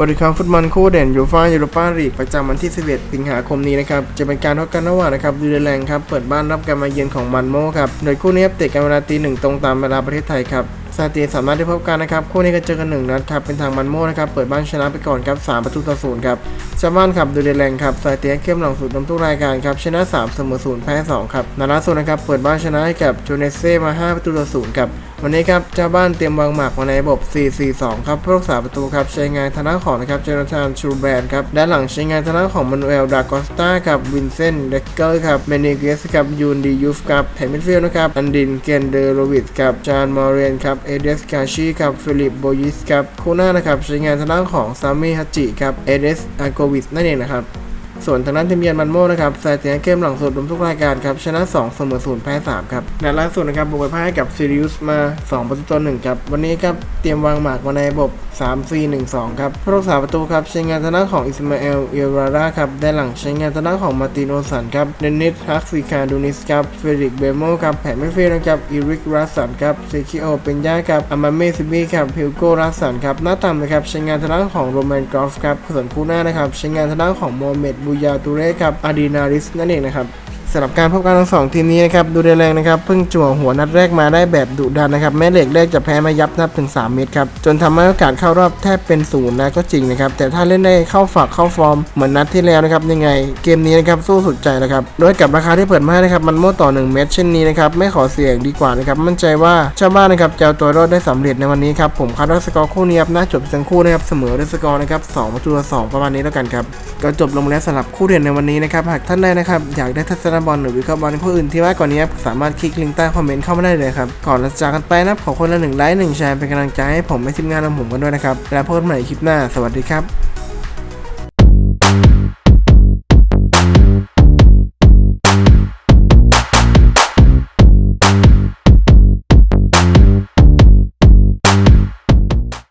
บริการฟุตบอลคู่เด่นยูฟ่ายูโรปาลีกประจำวันที่ 11 สิงหาคมนี้นะครับ จะเป็นการพบกันระหว่างนะครับดูเดแลงครับ เปิดบ้านรับการมาเยือนของมันโมครับ โดยคู่นี้เตะกันเวลาตีหนึ่งตรงตามเวลาประเทศไทยครับ ซาตีสามารถได้พบกันนะครับ คู่นี้ก็เจอกันหนึ่งนัดครับ เป็นทางมันโมนะครับ เปิดบ้านชนะไปก่อนครับ3ประตูต่อศูนย์ครับชาวบ้านครับดูเดแลงครับซาตีเข้มหลังสุดนำทุกรายการครับ ชนะ3เสมอ0แพ้2ครับ นาล่าสุนะครับ เปิดบ้านชนะให้กับโจเนเซ่มา5ประตูต่อศูนย์ครับ วันนี้ครับเจ้าบ้านเตรียมวางหมากมาในระบบ 4-4-2 ครับผู้รักษาประตูครับ ใช้งานทางด้าของนะครับ เจอร์ธานชูแบรนครับ ด้านหลังใช้งานทางด้าของมานูเอล ดากอสตาครับ วินเซนต์เดกเกอร์ครับ เมนิเกสครับ ยูนดียูฟครับแผนมิดฟิลด์นะครับ อันดิน เกนเดโรวิดครับ จานมอร์เรนครับเอเดสกาชีครับฟิลิปโบยิสครับคู่หน้านะครับใช้งานทางด้านของซามิฮัจิครับเอเดสอาโกวิสนั่นเองนะครับ ส่วนทางด้านทีมเยือนมันโม่นะครับใส่เสียงเกมหลังสุดรวมทุกรายการครับชนะ2เสมอ0แพ้3ครับในล่าสุดนะครับบุกไปพ่ายกับซิริอุสมา2ประตูต่อ1ครับวันนี้ครับเตรียมวางหมากมาในระบบ 3 4 1 2 ครับผู้รักษาประตูครับใช้งานทางด้านของอิสมาเอลเอราราครับได้หลังใช้งานทางด้านของมาร์ตินโอสันครับเดนิสฮักซิคาดูนิสครับเฟริกเบโมครับแผนไม่เฟรนะครับอีริกรัสสันครับเซคิโอเปนยาครับอามาเมซิบีครับฮิวโกรัสสันครับหน้าต่ำนะครับใช้งานทางด้านของโรแมนกรอฟครับส่วนคู่หน้านะครับใช้งานทางด้านของโมเมดบูยาตูเร่ครับอาดีนาริสนั่นเองนะครับำหรับการพบกันทั้งสองทีมนี้นะครับดูแรงนะครับเพิ่งจั่วหัวนัดแรกมาได้แบบดุดันนะครับแม้เหล็กแรกจะแพ้มายับนับถึง 3 เมตรครับจนทำให้โอกาสเข้ารอบแทบเป็นศูนย์นะก็จริงนะครับแต่ถ้าเล่นได้เข้าฝักเข้าฟอร์มเหมือนนัดที่แล้วนะครับยังไงเกมนี้นะครับสู้สุดใจแล้วครับโดยกับราคาที่เปิดมาให้นะครับมันโม่ต่อ 1 เมตรเช่นนี้นะครับไม่ขอเสี่ยงดีกว่านะครับมั่นใจว่าชาวบ้านนะครับจะเอาตัวรอดได้สำเร็จในวันนี้ครับผมคาดว่าสกอร์คู่นี้ครับน่าจบทั้งคู่นะครับเสมอด้วยสกอร์นะครับ2ประตูต่อสองประมาณนี้แล้วกันครับก็จบลงแล้วสำหรับคู่เด่นในวันนี้นะครับหากท่านใดนะครับอยากได้ทัศนบอลหรือวิเคราะห์บอลคู่อื่นที่มากกว่านี้ครับสามารถคลิกลิงก์ใต้คอมเมนต์เข้ามาได้เลยครับ ก่อนเราจะจากกันไปนะขอคนละหนึ่งไลค์หนึ่งแชร์เป็นกำลังใจให้ผมและทีมงานของผมกันด้วยนะครับ แล้วพบกันใหม่คลิปหน้า สวัสดีครับ